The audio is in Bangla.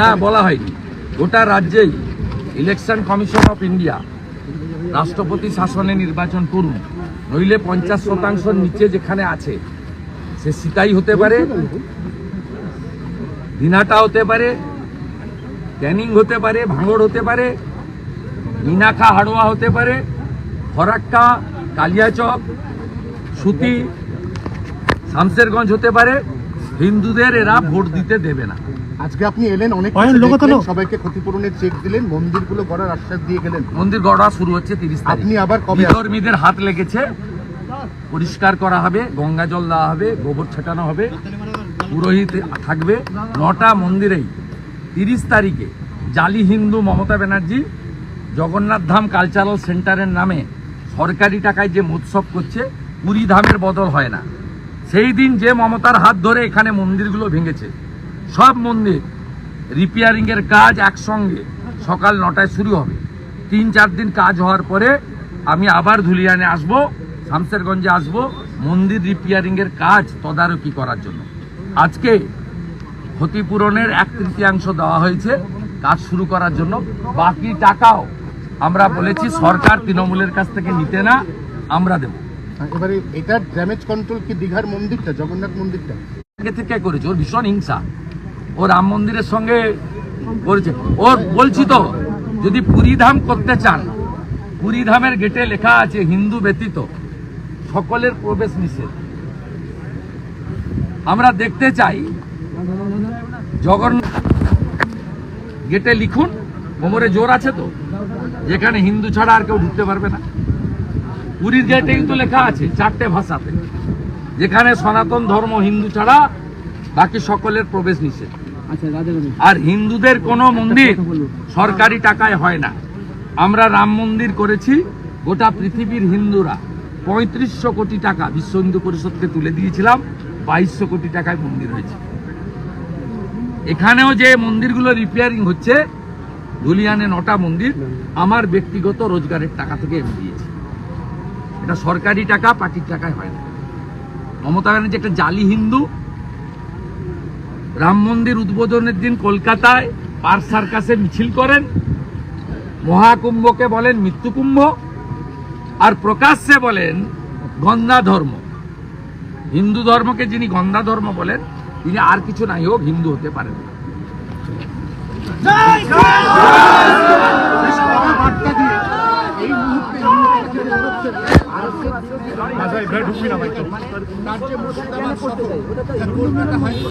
না। বলা হয়নি। গোটা রাজ্যেই ইলেকশন কমিশন অফ ইন্ডিয়া রাষ্ট্রপতি শাসনে নির্বাচন করুন। নইলে পঞ্চাশ শতাংশের নিচে যেখানে আছে, সে সিতাই হতে পারে, দিনাটা হতে পারে ক্যানিং হতে পারে, ভাঙড় হতে পারে মিনাখা হাড়োয়া হতে পারে ফরাক্কা কালিয়াচক, সুতি, শামসেরগঞ্জ হতে পারে হিন্দুদের এরা ভোট দিতে দেবে না। আজকে আপনি এলেন অনেক। সবাইকে ক্ষতিপূরণের চেক দিলেন মন্দিরগুলো গড়ার আশ্বাস দিয়ে গেলেন। মন্দির গড়া শুরু হচ্ছে তিরিশ আপনি আবার? বিধর্মীদের হাত লেগেছে। পরিষ্কার করা হবে গঙ্গা জল দেওয়া হবে গোবর ছেটানো হবে পুরোহিত থাকবে। নটা মন্দিরেই তিরিশ তারিখে জালি হিন্দু মমতা ব্যানার্জি জগন্নাথ ধাম কালচারাল সেন্টারের নামে সরকারি টাকায় যে মৎসব করছে পুরী ধামের বদল হয় না। সেই দিন যে মমতার হাত ধরে এখানে মন্দিরগুলো ভেঙেছে, সব মন্দির রিপেয়ারিংয়ের কাজ একসঙ্গে সকাল নটায় শুরু হবে। তিন, চার দিন কাজ হওয়ার পরে আমি আবার ধুলিয়ানে আসব শামসেরগঞ্জে আসব, মন্দির রিপেয়ারিংয়ের কাজ তদারকি করার জন্য। আজকে ক্ষতিপূরণের এক তৃতীয়াংশ দেওয়া হয়েছে, কাজ শুরু করার জন্য। বাকি টাকাও আমরা বলেছি সরকার তৃণমূলের কাছ থেকে নিতে না, আমরা দেব। এবারে এটার ড্যামেজ কন্ট্রোল কি দীঘার মন্দিরটা, জগন্নাথ মন্দিরটা? আগে থেকে করেছে? ওর ভীষণ হিংসা। ও রাম মন্দিরের সঙ্গে করেছে। ওর বলছি তো, যদি পুরী ধাম করতে চান, পুরী ধামের গেটে লেখা আছে হিন্দু ব্যতীত, সকলের প্রবেশ নিষেধ। আমরা দেখতে চাই, জগন্নাথ গেটে লিখুন, কোমরে জোর আছে তো, যেখানে হিন্দু ছাড়া আর কেউ ঢুকতে পারবে না। পুরীর গেটেই তো লেখা আছে চারটে ভাষাতে যেখানে সনাতন ধর্ম হিন্দু ছাড়া বাকি সকলের প্রবেশ নিষেধ। আর হিন্দুদের কোনো মন্দির সরকারি টাকায় হয় না। আমরা রাম মন্দির করেছি গোটা পৃথিবীর হিন্দুরা। পঁয়ত্রিশশো কোটি টাকা বিশ্ব হিন্দু পরিষদকে তুলে দিয়েছিলাম বাইশশো কোটি টাকায় মন্দির হয়েছে। এখানেও যে মন্দিরগুলো রিপেয়ারিং হচ্ছে ধুলিয়ানে নটা মন্দির আমার ব্যক্তিগত রোজগারের টাকা থেকে আমি দিয়েছি। এটা সরকারি টাকা, পার্টির টাকায় হয় না। মমতা ব্যানার্জি একটা জালি হিন্দু। রাম মন্দির উদ্বোধনের দিন কলকাতায় পার্ক সার্কাসে মিছিল করেন। মহাকুম্ভকে বলেন মৃত্যুকুম্ভ। আর প্রকাশ্যে বলেন গন্ধা ধর্ম হিন্দু ধর্মকে যিনি গন্ধা ধর্ম বলেন, তিনি আর কিছু নাই হোক হিন্দু হতে পারেন না। যে মোট তারা সহ-